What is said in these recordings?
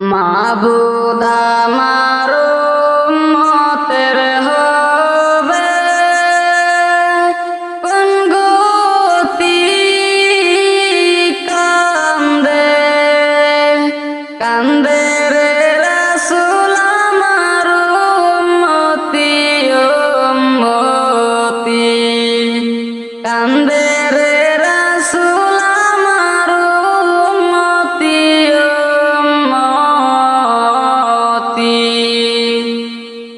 মাবুদ আমার মতের হবে। কোন গতি কান্দে? কান্দে রে রাসূল আমার মতি মতি কান্দে রে রাসূল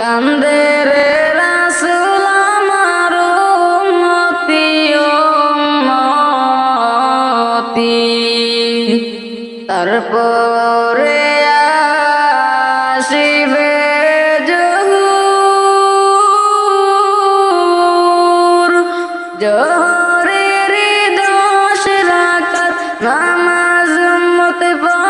কান্দে রে রাসূল আমার উম্মতি উম্মতি। তারপরে আসিবে জহুর। জহরের দশ রাকাত নামাজ মতে পড়বানা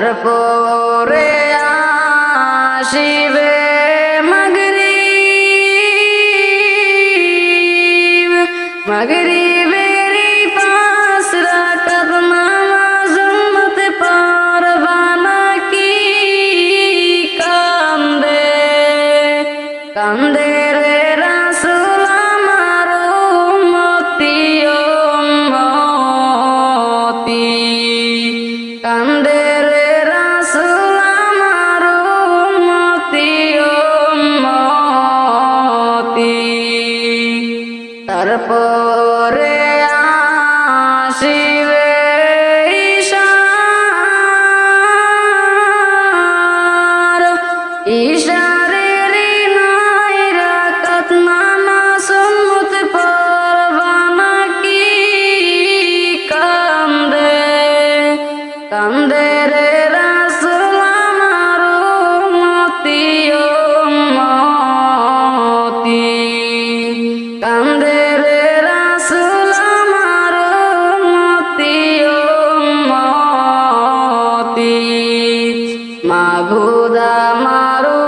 তারপরে আসিবে মাগরিব মাগরিবেরি তারপরে আসি মাগুদা মারো